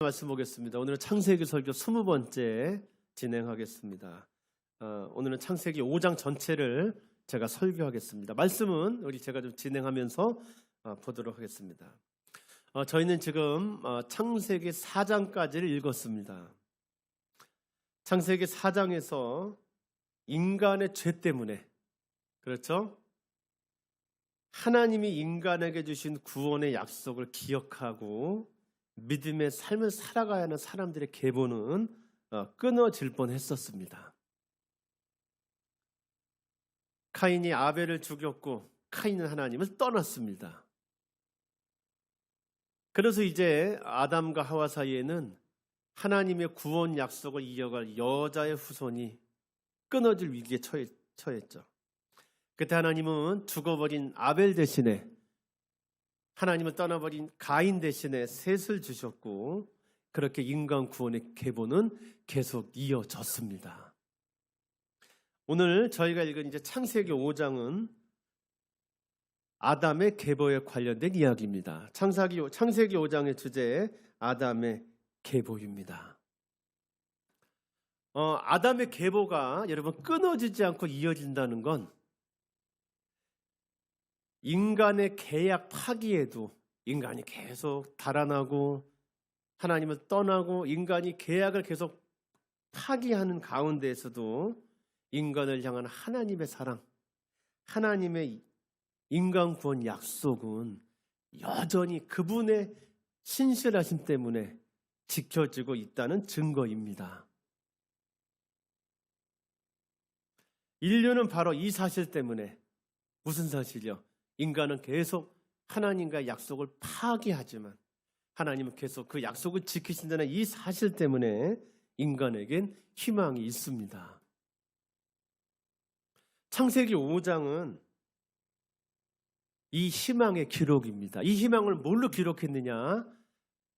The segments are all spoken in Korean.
말씀 보겠습니다. 오늘은 창세기 설교 20번째 진행하겠습니다. 어, 오늘은 창세기 5장 전체를 제가 설교하겠습니다. 말씀은 우리 제가 좀 진행하면서 어, 보도록 하겠습니다. 어, 저희는 지금 어, 창세기 4장까지를 읽었습니다. 창세기 4장에서 인간의 죄 때문에 그렇죠? 하나님이 인간에게 주신 구원의 약속을 기억하고 믿음의 삶을 살아가야 하는 사람들의 계보는 어, 끊어질 뻔했었습니다. 카인이 아벨을 죽였고 카인은 하나님을 떠났습니다. 그래서 이제 아담과 하와 사이에는 하나님의 구원 약속을 이어갈 여자의 후손이 끊어질 위기에 처했죠. 그때 하나님은 죽어버린 아벨 대신에 하나님을 떠나버린 가인 대신에 셋을 주셨고 그렇게 인간 구원의 계보는 계속 이어졌습니다. 오늘 저희가 읽은 이제 창세기 5장은 아담의 계보에 관련된 이야기입니다. 창세기, 창세기 5장의 주제 아담의 계보입니다. 어, 아담의 계보가 여러분 끊어지지 않고 이어진다는 건 인간의 계약 파기에도 인간이 계속 달아나고 하나님을 떠나고 인간이 계약을 계속 파기하는 가운데에서도 인간을 향한 하나님의 사랑, 하나님의 인간 구원 약속은 여전히 그분의 신실하심 때문에 지켜지고 있다는 증거입니다. 인류는 바로 이 사실 때문에 무슨 사실이요? 인간은 계속 하나님과의 약속을 파기하지만 하나님은 계속 그 약속을 지키신다는 이 사실 때문에 인간에겐 희망이 있습니다. 창세기 5장은 이 희망의 기록입니다. 이 희망을 뭘로 기록했느냐?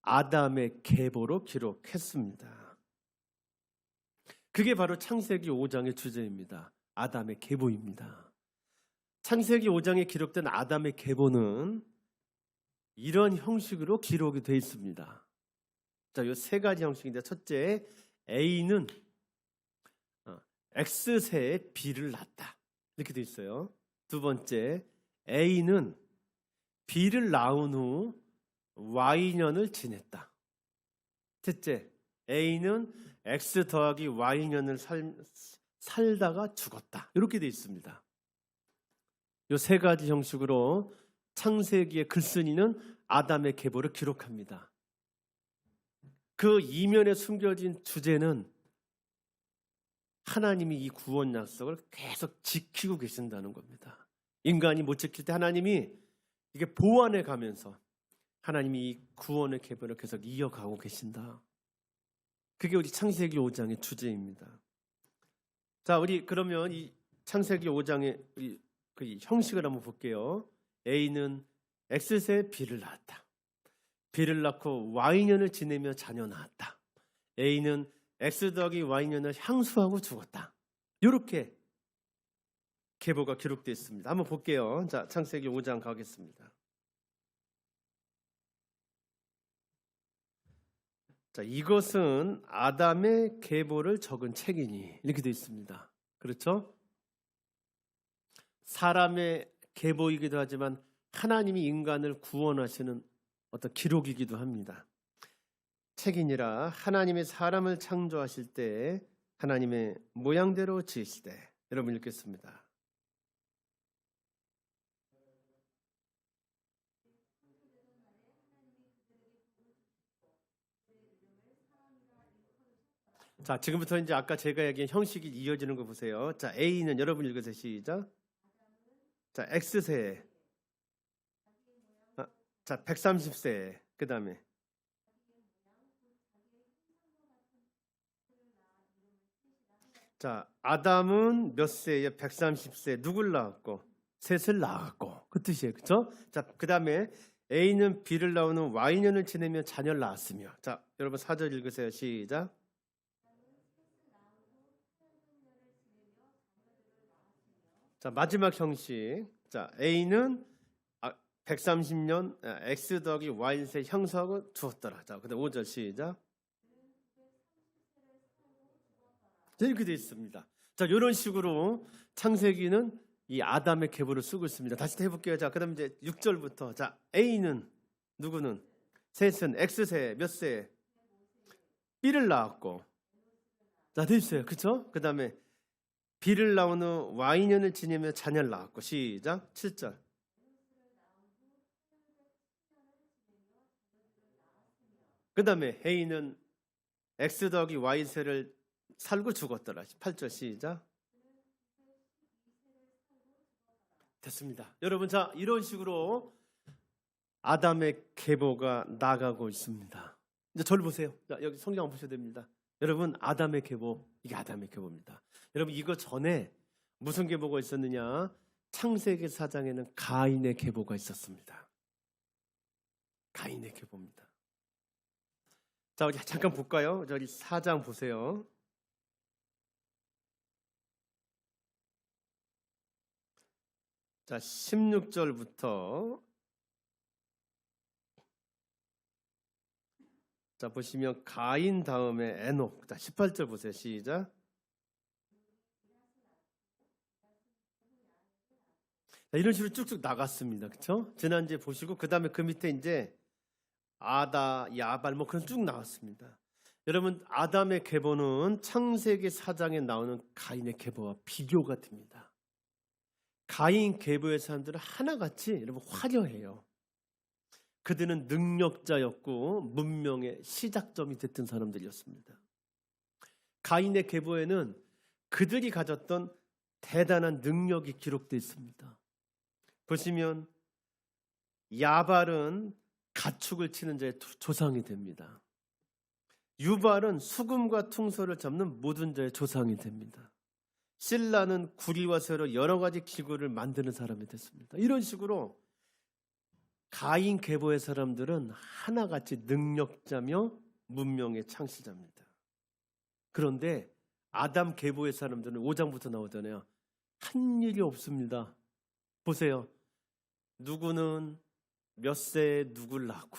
아담의 계보로 기록했습니다. 그게 바로 창세기 5장의 주제입니다. 아담의 계보입니다. 창세기 5장에 기록된 아담의 계보는 이런 형식으로 기록이 되어 있습니다. 자, 이 세 가지 형식인데 첫째, A는 어, X세에 B를 낳았다. 이렇게 되어 있어요. 두 번째, A는 B를 낳은 후 Y년을 지냈다. 셋째, A는 X 더하기 Y년을 살, 살다가 죽었다. 이렇게 되어 있습니다. 이 세 가지 형식으로 창세기의 글쓴이는 아담의 계보를 기록합니다. 그 이면에 숨겨진 주제는 하나님이 이 구원 약속을 계속 지키고 계신다는 겁니다. 인간이 못 지킬 때 하나님이 이게 보완해 가면서 하나님이 이 구원의 계보를 계속 이어가고 계신다. 그게 우리 창세기 5장의 주제입니다. 자, 우리 그러면 이 창세기 5장의 그 형식을 한번 볼게요. A는 X세에 B를 낳았다. B를 낳고 Y년을 지내며 자녀 낳았다. A는 X 더하기 Y년을 향수하고 죽었다. 이렇게 계보가 기록되어 있습니다. 한번 볼게요. 자, 창세기 5장 가겠습니다. 자, 이것은 아담의 계보를 적은 책이니 이렇게 되어 있습니다. 그렇죠? 사람의 계보이기도 하지만 하나님이 인간을 구원하시는 어떤 기록이기도 합니다. 책이니라 하나님이 사람을 창조하실 때 하나님의 모양대로 지으실 때 여러분 읽겠습니다. 자, 지금부터 이제 아까 제가 얘기한 형식이 이어지는 거 보세요. 자, A는 여러분 읽으세요. 시작. 자, X세. 아, 자, 130세. 그 다음에. 자, 아담은 몇 세에 130세. 누굴 낳았고? 셋을 낳았고. 그 뜻이에요. 그쵸? 자, 그 다음에 A는 B를 낳는 Y년을 지내며 자녀를 낳았으며. 자, 여러분 사절 읽으세요. 시작. 자, 마지막 형식. 자, A는 아, 130년 x 더하기 y셋 형성을 두었더라. 자, 그다음 5절 시작. 네, 이렇게 되어 있습니다. 자, 이런 식으로 창세기는 이 아담의 계보를 쓰고 있습니다. 다시 또 해볼게요. 자, 그다음 이제 6절부터 자 A는 누구는 셋은 X세 몇 세? B를 낳았고 자, 돼 있어요. 그쵸? 그 다음에 B를 낳은 후 Y년을 지내며 자녀를 낳았고 시작 7절 그 다음에 A는 X 더하기 Y세를 살고 죽었더라 8절 시작 됐습니다. 여러분 자 이런 식으로 아담의 계보가 나가고 있습니다. 이제 저를 보세요. 자, 여기 성경 안 보셔도 됩니다. 여러분 아담의 계보 이게 아담의 계보입니다. 여러분 이거 전에 무슨 계보가 있었느냐? 창세기 사장에는 가인의 계보가 있었습니다. 가인의 계보입니다. 자 우리 잠깐 볼까요? 저기 사장 보세요. 자 16절부터 자 보시면 가인 다음에 에녹. 자 18절 보세요. 시작. 자, 이런 식으로 쭉쭉 나갔습니다. 그쵸? 지난주에 보시고 그 다음에 그 밑에 이제 아다 야발 뭐 그런 쭉 나왔습니다. 여러분 아담의 계보는 창세기 4장에 나오는 가인의 계보와 비교가 됩니다. 가인 계보의 사람들은 하나같이 여러분 화려해요 그들은 능력자였고 문명의 시작점이 됐던 사람들이었습니다. 가인의 계보에는 그들이 가졌던 대단한 능력이 기록되어 있습니다. 보시면 야발은 가축을 치는 자의 조상이 됩니다. 유발은 수금과 퉁소를 잡는 모든 자의 조상이 됩니다. 신라는 구리와 쇠로 여러 가지 기구를 만드는 사람이 됐습니다. 이런 식으로 가인 계보의 사람들은 하나같이 능력자며 문명의 창시자입니다. 그런데 아담 계보의 사람들은 5장부터 나오잖아요. 한 일이 없습니다. 보세요. 누구는 몇 세에 누굴 낳고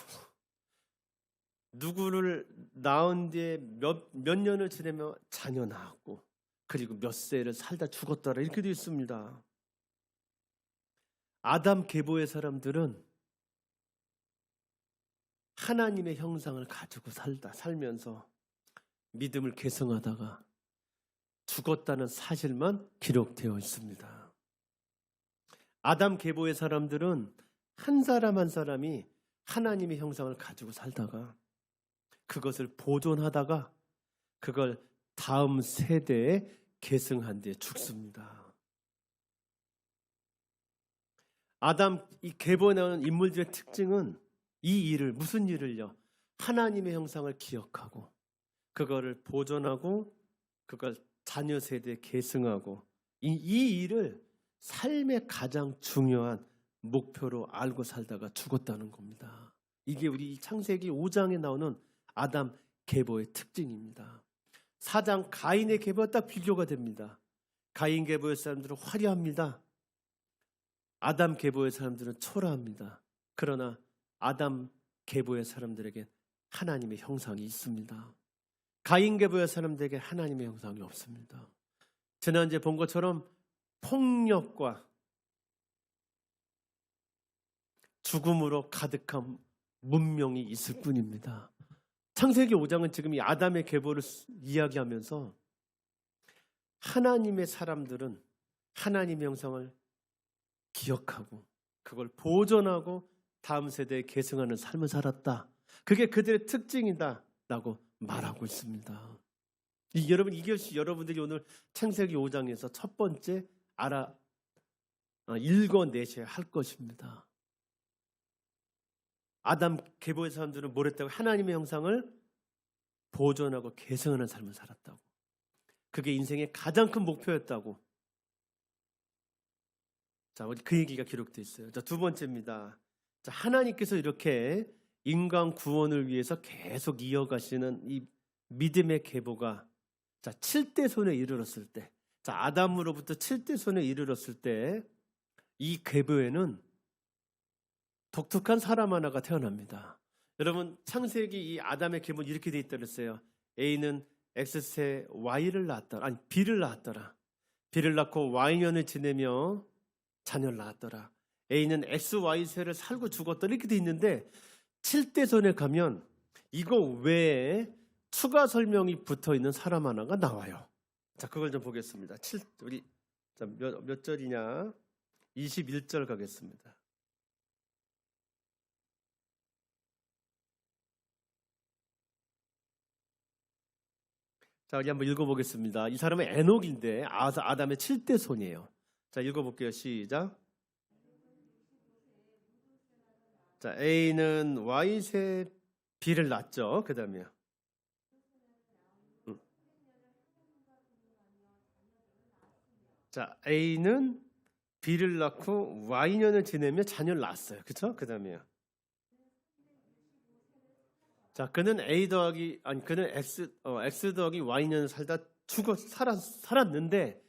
누구를 낳은 뒤에 몇, 몇 년을 지내며 자녀 낳았고 그리고 몇 세를 살다 죽었더라 이렇게 되어 있습니다. 아담 계보의 사람들은 하나님의 형상을 가지고 살다 살면서 믿음을 개성하다가 죽었다는 사실만 기록되어 있습니다. 아담 계보의 사람들은 한 사람 한 사람이 하나님의 형상을 가지고 살다가 그것을 보존하다가 그걸 다음 세대에 계승한 뒤에 죽습니다. 아담 이 계보에 나오는 인물들의 특징은 이 일을 무슨 일을요? 하나님의 형상을 기억하고 그거를 보존하고 그걸 자녀 세대에 계승하고 이, 이 일을 삶의 가장 중요한 목표로 알고 살다가 죽었다는 겁니다. 이게 우리 창세기 5장에 나오는 아담 계보의 특징입니다. 4장 가인의 계보와 딱 비교가 됩니다. 가인 계보의 사람들은 화려합니다. 아담 계보의 사람들은 초라합니다. 그러나 아담 계보의 사람들에게 하나님의 형상이 있습니다. 가인 계보의 사람들에게 하나님의 형상이 없습니다. 지난주에 본 것처럼 폭력과 죽음으로 가득한 문명이 있을 뿐입니다. 창세기 5장은 지금 이 아담의 계보를 이야기하면서 하나님의 사람들은 하나님의 형상을 기억하고 그걸 보존하고 다음 세대에 계승하는 삶을 살았다. 그게 그들의 특징이다. 라고 말하고 있습니다. 이, 여러분, 이것이 여러분들이 오늘 창세기 5장에서 첫 번째 알아, 어, 읽어내셔야 할 것입니다. 아담 계보의 사람들은 뭐랬다고? 하나님의 형상을 보존하고 개성하는 삶을 살았다고. 그게 인생의 가장 큰 목표였다고. 자, 그 얘기가 기록되어 있어요. 자, 두 번째입니다. 자, 하나님께서 이렇게 인간 구원을 위해서 계속 이어가시는 이 믿음의 계보가 자, 7대 손에 이르렀을 때, 자, 아담으로부터 7대 손에 이르렀을 때, 이 계보에는 독특한 사람 하나가 태어납니다. 여러분 창세기 이 아담의 계본 이렇게 돼 있다 그랬어요. A는 X세 Y를 낳았더라. 아니 B를 낳았더라. B를 낳고 Y년을 지내며 자녀를 낳았더라. A는 X, Y 세를 살고 죽었더라. 이렇게 돼 있는데 7대선에 가면 이거 외에 추가 설명이 붙어 있는 사람 하나가 나와요. 자, 그걸 좀 보겠습니다. 7 우리 자, 몇, 몇 절이냐? 21절 가겠습니다. 자, 우리 한번 읽어보겠습니다. 이 사람은 에녹인데 아담의 7대 손이에요. 자, 읽어볼게요. 시작. 자, A는 Y세 B를 낳죠. 그 다음에요. 자, A는 B를 낳고 Y년을 지내며 자녀를 낳았어요. 그쵸? 그 다음에요. 자, 그는 A 더하기, 아니, 그는 X, 어, X 더하기 Y년을 살다 죽어, 살았, 살았는데,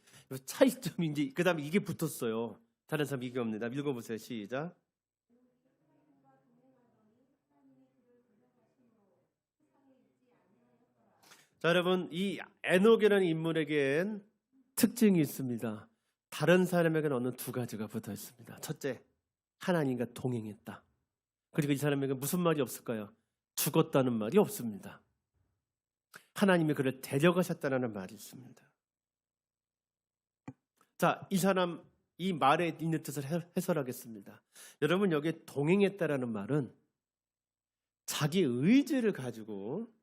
이제, 그 다음에 이게 붙었어요. 다른 사람 이게 없는데. 읽어보세요. 시작. 자, 여러분, 이 에녹이라는 인물에겐 특징이 있습니다. 다른 사람에게는 어느 두 가지가 붙어 있습니다. 첫째, 하나님과 동행했다. 그리고 이 사람에게 무슨 말이 없을까요? 죽었다는 말이 없습니다. 하나님이 그를 데려가셨다는 말이 있습니다. 자, 이 사람 이 말에 있는 뜻을 해- 해설하겠습니다. 여러분 여기에 동행했다라는 말은 자기 의지를 가지고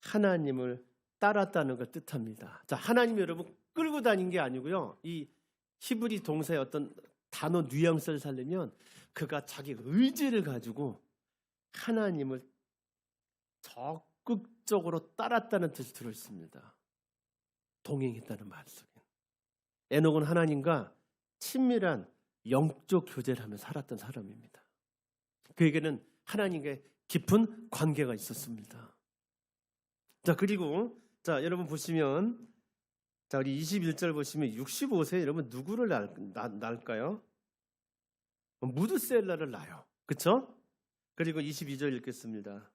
하나님을 따랐다는 걸 뜻합니다. 자, 하나님이 여러분 끌고 다닌 게 아니고요. 이 히브리 동사의 어떤 단어 뉘앙스를 살리면 그가 자기 의지를 가지고 하나님을 적극적으로 따랐다는 뜻이 들어 있습니다. 동행했다는 말 속에. 에녹은 하나님과 친밀한 영적 교제를 하며 살았던 사람입니다. 그에게는 하나님과 깊은 관계가 있었습니다. 자, 그리고 자, 여러분 보시면 자, 우리 21절 보시면 65세 여러분 누구를 낳, 낳, 낳을까요? 무드셀라를 낳아요. 그쵸? 그리고 22절 읽겠습니다.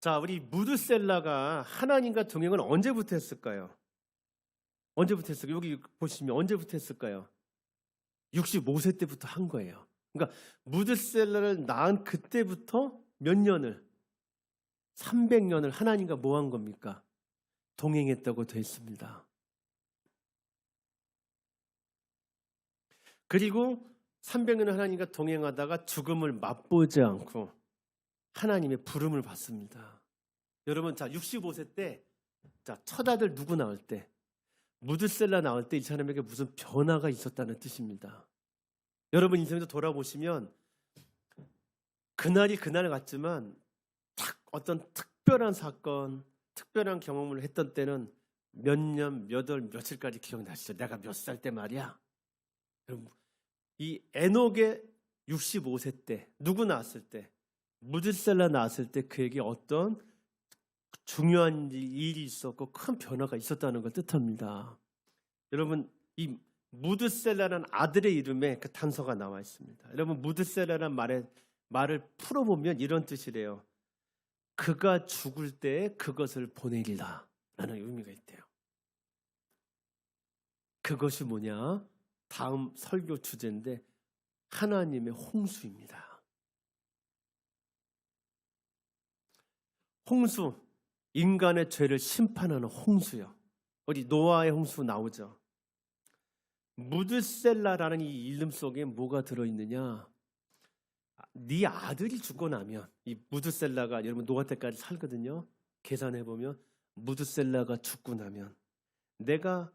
자, 우리 무드셀라가 하나님과 동행을 언제부터 했을까요? 언제부터 했을까요? 여기 보시면 언제부터 했을까요? 65세 때부터 한 거예요. 그러니까 무드셀라를 낳은 그때부터 몇 년을 300년을 하나님과 뭐 한 겁니까? 동행했다고 되어 있습니다. 그리고 300년 하나님과 동행하다가 죽음을 맛보지 않고 하나님의 부름을 받습니다. 여러분, 자, 65세 때, 자, 첫 아들 누구 나올 때, 무드셀라 나올 때 이 사람에게 무슨 변화가 있었다는 뜻입니다. 여러분 인생도 돌아보시면 그날이 그날 같지만 딱 어떤 특별한 사건, 특별한 경험을 했던 때는 몇 년, 몇 월, 며칠까지 기억나시죠? 내가 몇 살 때 말이야. 여러분, 이 에녹의 65세 때, 누구 나왔을 때, 무드셀라 나왔을 때 그에게 어떤 중요한 일이 있었고 큰 변화가 있었다는 걸 뜻합니다. 여러분, 이 무드셀라라는 아들의 이름에 그 단서가 나와 있습니다. 여러분, 무드셀라라는 말에, 말을 풀어보면 이런 뜻이래요. 그가 죽을 때 그것을 보내리라. 라는 의미가 있대요. 그것이 뭐냐? 다음 설교 주제인데, 하나님의 홍수입니다. 홍수, 인간의 죄를 심판하는 홍수요. 어디 노아의 홍수 나오죠. 무드셀라라는 이 이름 속에 뭐가 들어있느냐? 네 아들이 죽고 나면 이 무드셀라가 여러분 노아 때까지 살거든요. 계산해 보면 무드셀라가 죽고 나면 내가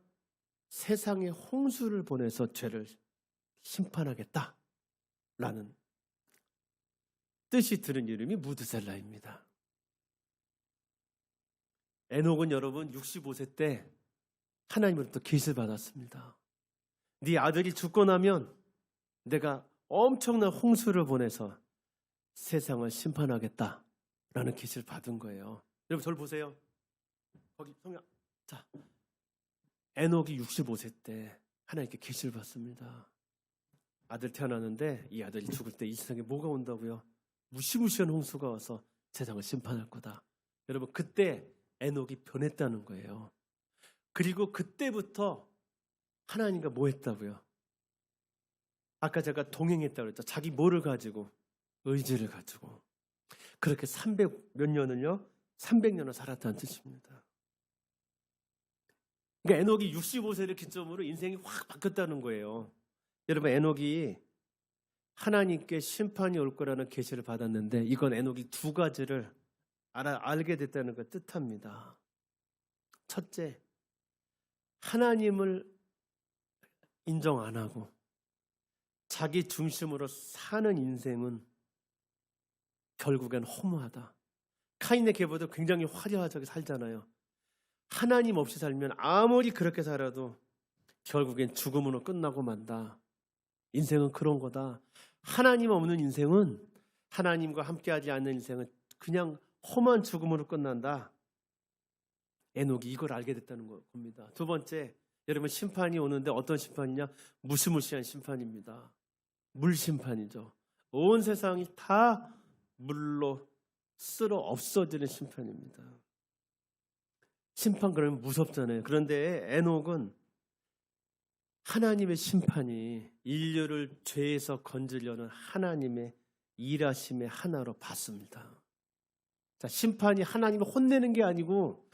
세상에 홍수를 보내서 죄를 심판하겠다라는 뜻이 들은 이름이 무드셀라입니다. 에녹은 여러분 65세 때 하나님으로부터 계시를 받았습니다. 네 아들이 죽고 나면 내가 엄청난 홍수를 보내서 세상을 심판하겠다라는 계시를 받은 거예요. 여러분 저를 보세요. 거기 성령. 자, 에녹이 65세 때 하나님께 계시를 받습니다. 아들 태어났는데 이 아들이 죽을 때 이 세상에 뭐가 온다고요? 무시무시한 홍수가 와서 세상을 심판할 거다. 여러분 그때 에녹이 변했다는 거예요. 그리고 그때부터 하나님과 뭐 했다고요? 아까 제가 동행했다고 그랬죠. 자기 뭐를 가지고? 의지를 가지고. 그렇게 300 몇 년을요? 300년을 살았다는 뜻입니다. 그러니까 에녹이 65세를 기점으로 인생이 확 바뀌었다는 거예요. 여러분 에녹이 하나님께 심판이 올 거라는 계시를 받았는데 이건 에녹이 두 가지를 알아, 알게 됐다는 걸 뜻합니다. 첫째, 하나님을 인정 안 하고 자기 중심으로 사는 인생은 결국엔 허무하다. 카인의 계보도 굉장히 화려하게 살잖아요. 하나님 없이 살면 아무리 그렇게 살아도 결국엔 죽음으로 끝나고 만다. 인생은 그런 거다. 하나님 없는 인생은 하나님과 함께하지 않는 인생은 그냥 험한 죽음으로 끝난다. 에녹이 이걸 알게 됐다는 겁니다. 두 번째, 여러분 심판이 오는데 어떤 심판이냐? 무시무시한 심판입니다. 물 심판이죠. 온 세상이 다 물로 쓸어 없어지는 심판입니다. 심판 그러면 무섭잖아요. 그런데 에녹은 하나님의 심판이 인류를 죄에서 건지려는 하나님의 일하심의 하나로 봤습니다. 자, 심판이 하나님을 혼내는 게 아니고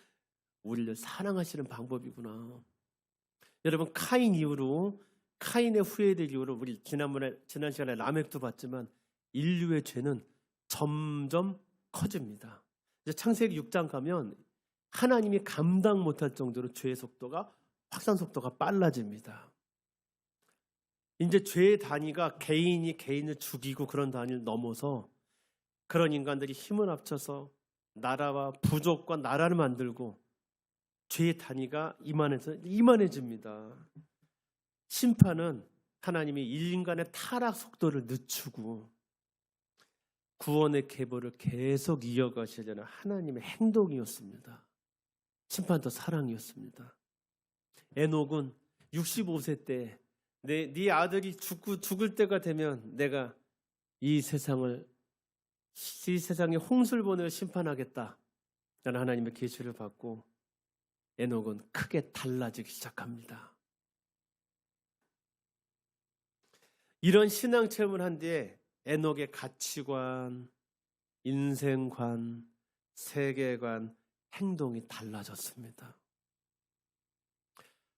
우리를 사랑하시는 방법이구나. 여러분 카인 이후로 카인의 후예들 이후로 우리 지난번에 지난 시간에 라멕도 봤지만 인류의 죄는 점점 커집니다. 이제 창세기 6장 가면 하나님이 감당 못할 정도로 죄의 속도가 확산 속도가 빨라집니다. 이제 죄의 단위가 개인이 개인을 죽이고 그런 단위를 넘어서 그런 인간들이 힘을 합쳐서 나라와 부족과 나라를 만들고 죄의 단위가 이만해서 이만해집니다. 심판은 하나님이 인간의 타락 속도를 늦추고 구원의 계보를 계속 이어가시려는 하나님의 행동이었습니다. 심판도 사랑이었습니다. 에녹은 65세 때 내, 네 아들이 죽고, 죽을 때가 되면 내가 이 세상을 이 세상에 홍수를 보내 심판하겠다. 라는 하나님의 계시를 받고 에녹은 크게 달라지기 시작합니다. 이런 신앙 체험을 한 뒤에 에녹의 가치관, 인생관, 세계관, 행동이 달라졌습니다.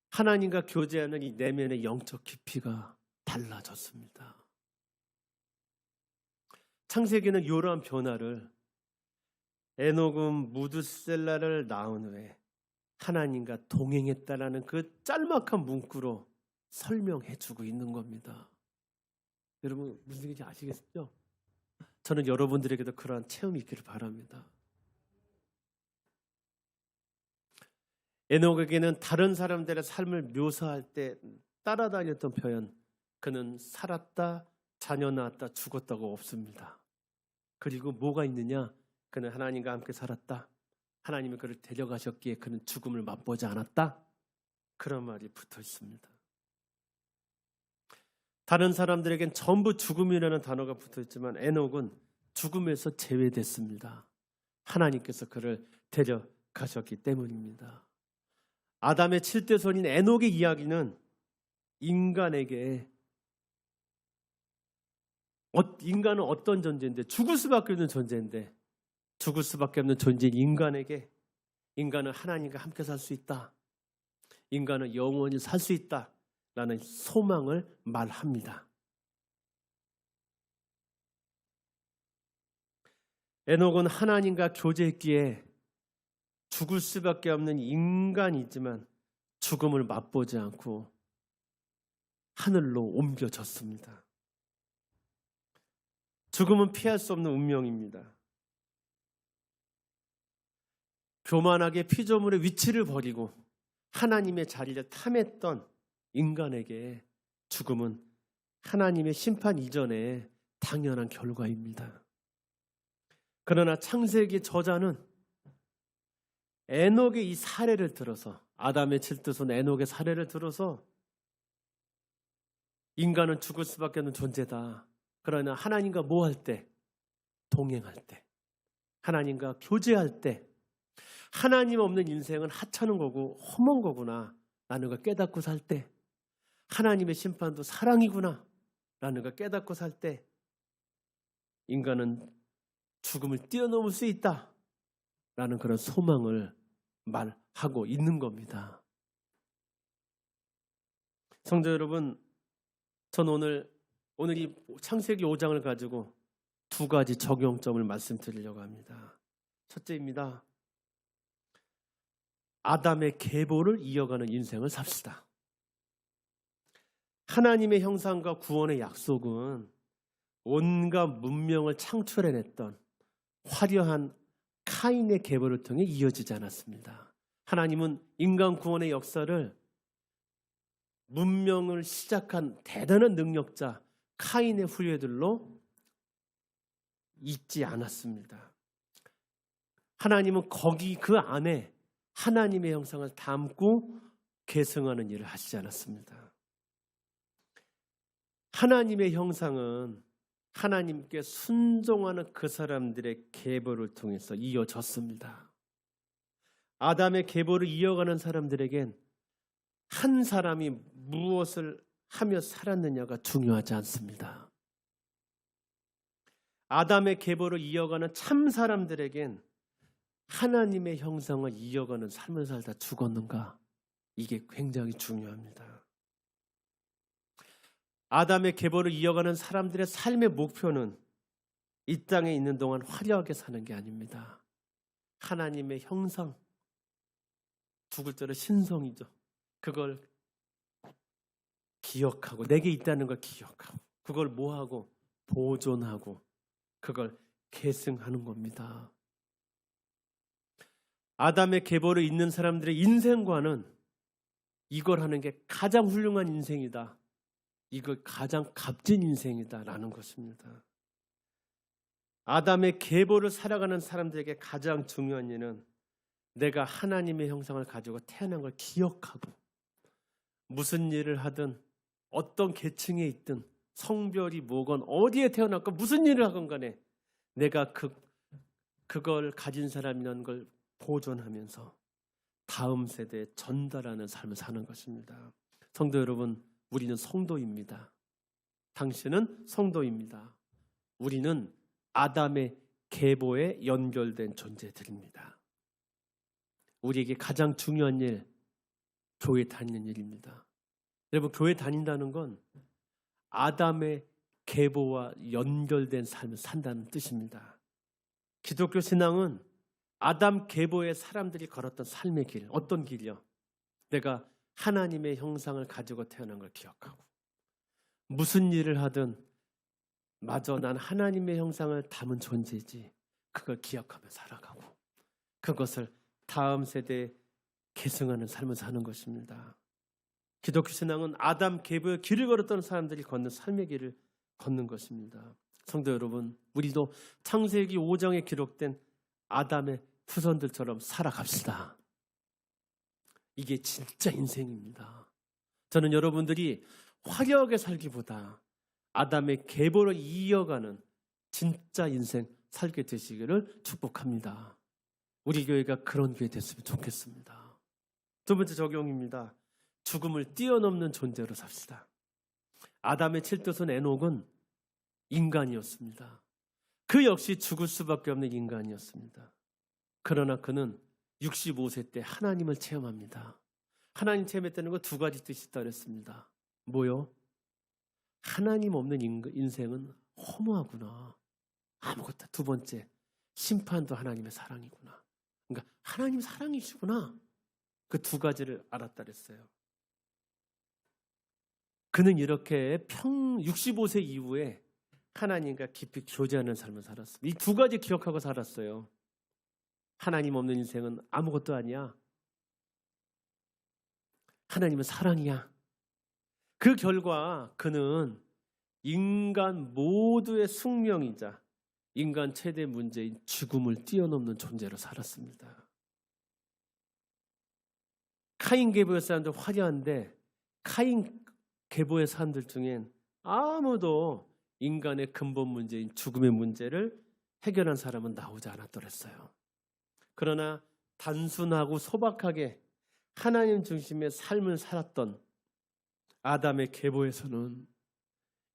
하나님과 교제하는 이 내면의 영적 깊이가 달라졌습니다. 창세기는 이러한 변화를 에녹은 무드셀라를 낳은 후에 하나님과 동행했다라는 그 짤막한 문구로 설명해 주고 있는 겁니다. 여러분 무슨 얘기인지 아시겠죠? 저는 여러분들에게도 그러한 체험이 있기를 바랍니다. 에녹에게는 다른 사람들의 삶을 묘사할 때 따라다녔던 표현, 그는 살았다, 자녀 낳았다, 죽었다고 없습니다. 그리고 뭐가 있느냐? 그는 하나님과 함께 살았다. 하나님이 그를 데려가셨기에 그는 죽음을 맛보지 않았다. 그런 말이 붙어 있습니다. 다른 사람들에겐 전부 죽음이라는 단어가 붙어 있지만 에녹은 죽음에서 제외됐습니다. 하나님께서 그를 데려가셨기 때문입니다. 아담의 7대 손인 에녹의 이야기는 인간에게 어, 인간은 어떤 존재인데 죽을 수밖에 없는 존재인데 죽을 수밖에 없는 존재인 인간에게 인간은 하나님과 함께 살 수 있다. 인간은 영원히 살 수 있다. 라는 소망을 말합니다. 에녹은 하나님과 교제했기에 죽을 수밖에 없는 인간이지만 죽음을 맛보지 않고 하늘로 옮겨졌습니다. 죽음은 피할 수 없는 운명입니다. 교만하게 피조물의 위치를 버리고 하나님의 자리를 탐했던 인간에게 죽음은 하나님의 심판 이전에 당연한 결과입니다. 그러나 창세기 저자는 에녹의 이 사례를 들어서 아담의 칠뜻은 에녹의 사례를 들어서 인간은 죽을 수밖에 없는 존재다. 그러나 하나님과 뭐 할 때? 동행할 때. 하나님과 교제할 때. 하나님 없는 인생은 하찮은 거고 험한 거구나. 라는 걸 깨닫고 살 때. 하나님의 심판도 사랑이구나. 라는 걸 깨닫고 살 때. 인간은 죽음을 뛰어넘을 수 있다. 라는 그런 소망을 말하고 있는 겁니다. 성도 여러분, 전 오늘 오늘 이 창세기 5장을 가지고 두 가지 적용점을 말씀드리려고 합니다. 첫째입니다. 아담의 계보를 이어가는 인생을 삽시다. 하나님의 형상과 구원의 약속은 온갖 문명을 창출해냈던 화려한 카인의 계보를 통해 이어지지 않았습니다. 하나님은 인간 구원의 역사를 문명을 시작한 대단한 능력자 카인의 후예들로 잊지 않았습니다. 하나님은 거기 그 안에 하나님의 형상을 담고 계승하는 일을 하시지 않았습니다. 하나님의 형상은 하나님께 순종하는 그 사람들의 계보를 통해서 이어졌습니다. 아담의 계보를 이어가는 사람들에겐 한 사람이 무엇을 하며 살았느냐가 중요하지 않습니다. 아담의 계보를 이어가는 참 사람들에겐 하나님의 형상을 이어가는 삶을 살다 죽었는가? 이게 굉장히 중요합니다. 아담의 계보를 이어가는 사람들의 삶의 목표는 이 땅에 있는 동안 화려하게 사는 게 아닙니다. 하나님의 형상, 죽을 때는 신성이죠. 그걸 기억하고 내게 있다는 걸 기억하고 그걸 뭐하고 보존하고 그걸 계승하는 겁니다. 아담의 계보를 잇는 사람들의 인생과는 이걸 하는 게 가장 훌륭한 인생이다. 이걸 가장 값진 인생이다라는 것입니다. 아담의 계보를 살아가는 사람들에게 가장 중요한 일은 내가 하나님의 형상을 가지고 태어난 걸 기억하고 무슨 일을 하든 어떤 계층에 있든 성별이 뭐건 어디에 태어났건 무슨 일을 하건 간에 내가 그 그걸 가진 사람이라는 걸 보존하면서 다음 세대에 전달하는 삶을 사는 것입니다. 성도 여러분, 우리는 성도입니다. 당신은 성도입니다. 우리는 아담의 계보에 연결된 존재들입니다. 우리에게 가장 중요한 일, 교회 다니는 일입니다. 여러분, 교회 다닌다는 건 아담의 계보와 연결된 삶을 산다는 뜻입니다. 기독교 신앙은 아담 계보의 사람들이 걸었던 삶의 길, 어떤 길이요? 내가 하나님의 형상을 가지고 태어난 걸 기억하고 무슨 일을 하든 마저 난 하나님의 형상을 담은 존재지 그걸 기억하며 살아가고 그것을 다음 세대에 계승하는 삶을 사는 것입니다. 기독교 신앙은 아담 계보의 길을 걸었던 사람들이 걷는 삶의 길을 걷는 것입니다. 성도 여러분, 우리도 창세기 5장에 기록된 아담의 후손들처럼 살아갑시다. 이게 진짜 인생입니다. 저는 여러분들이 화려하게 살기보다 아담의 계보를 이어가는 진짜 인생 살게 되시기를 축복합니다. 우리 교회가 그런 교회 됐으면 좋겠습니다. 두 번째 적용입니다. 죽음을 뛰어넘는 존재로 삽시다. 아담의 칠뜻은 에녹은 인간이었습니다. 그 역시 죽을 수밖에 없는 인간이었습니다. 그러나 그는 65세 때 하나님을 체험합니다. 하나님 체험했다는 거두 가지 뜻이 있다 그랬습니다. 뭐요? 하나님 없는 인생은 허무하구나. 아무것도. 두 번째, 심판도 하나님의 사랑이구나. 그러니까 하나님 사랑이시구나. 그 두 가지를 알았다 그랬어요. 그는 이렇게 평 65세 이후에 하나님과 깊이 교제하는 삶을 살았습니다. 이 두 가지 기억하고 살았어요. 하나님 없는 인생은 아무것도 아니야. 하나님은 사랑이야. 그 결과 그는 인간 모두의 숙명이자 인간 최대 문제인 죽음을 뛰어넘는 존재로 살았습니다. 카인 계보의 사람들 화려한데 카인 계보의 사람들 중엔 아무도 인간의 근본 문제인 죽음의 문제를 해결한 사람은 나오지 않았더랬어요. 그러나 단순하고 소박하게 하나님 중심의 삶을 살았던 아담의 계보에서는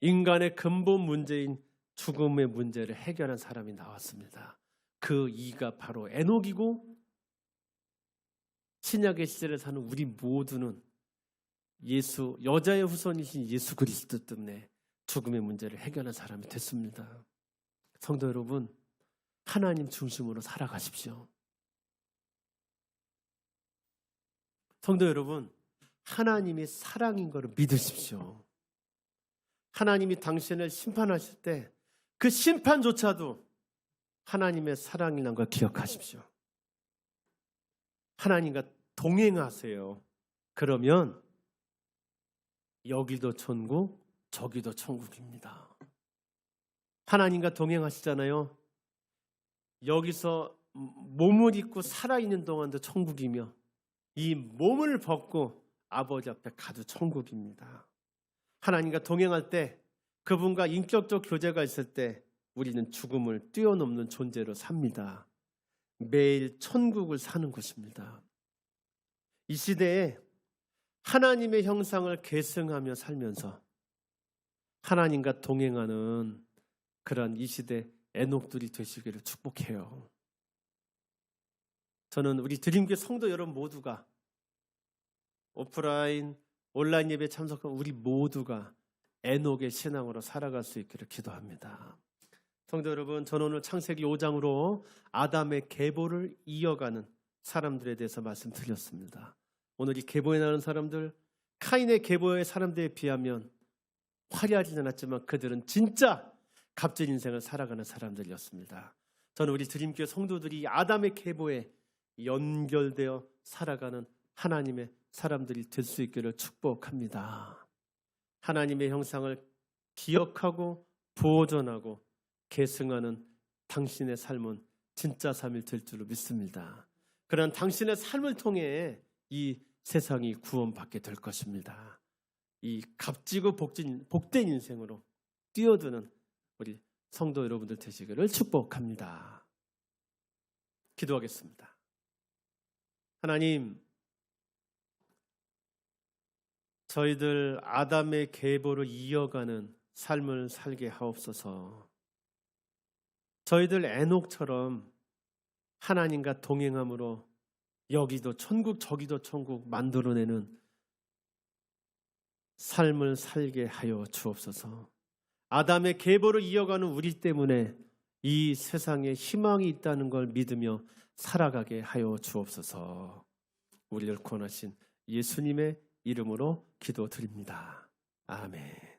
인간의 근본 문제인 죽음의 문제를 해결한 사람이 나왔습니다. 그 이가 바로 에녹이고 신약의 시대를 사는 우리 모두는 예수 여자의 후손이신 예수 그리스도 때문에 죽음의 문제를 해결한 사람이 됐습니다. 성도 여러분, 하나님 중심으로 살아가십시오. 성도 여러분, 하나님이 사랑인 것을 믿으십시오. 하나님이 당신을 심판하실 때 그 심판조차도 하나님의 사랑이란 걸 기억하십시오. 하나님과 동행하세요. 그러면 여기도 천국, 저기도 천국입니다. 하나님과 동행하시잖아요. 여기서 몸을 입고 살아있는 동안도 천국이며 이 몸을 벗고 아버지 앞에 가도 천국입니다. 하나님과 동행할 때 그분과 인격적 교제가 있을 때 우리는 죽음을 뛰어넘는 존재로 삽니다. 매일 천국을 사는 것입니다. 이 시대에 하나님의 형상을 계승하며 살면서 하나님과 동행하는 그런 이 시대 애녹들이 되시기를 축복해요. 저는 우리 드림교 성도 여러분 모두가 오프라인 온라인 예배 참석한 우리 모두가 애녹의 신앙으로 살아갈 수 있기를 기도합니다. 성도 여러분, 저는 오늘 창세기 5장으로 아담의 계보를 이어가는 사람들에 대해서 말씀드렸습니다. 오늘 이 계보에 나는 사람들, 카인의 계보의 사람들에 비하면 화려하지 않았지만 그들은 진짜 값진 인생을 살아가는 사람들이었습니다. 저는 우리 드림교회 성도들이 아담의 계보에 연결되어 살아가는 하나님의 사람들이 될 수 있기를 축복합니다. 하나님의 형상을 기억하고 보존하고 계승하는 당신의 삶은 진짜 삶이 될 줄로 믿습니다. 그런 당신의 삶을 통해 이 세상이 구원받게 될 것입니다. 이 값지고 복진, 복된 인생으로 뛰어드는 우리 성도 여러분들 되시기를 축복합니다. 기도하겠습니다. 하나님, 저희들 아담의 계보를 이어가는 삶을 살게 하옵소서. 저희들 애녹처럼 하나님과 동행함으로 여기도 천국 저기도 천국 만들어내는 삶을 살게 하여 주옵소서. 아담의 계보를 이어가는 우리 때문에 이 세상에 희망이 있다는 걸 믿으며 살아가게 하여 주옵소서. 우리를 권하신 예수님의 이름으로 기도드립니다. 아멘.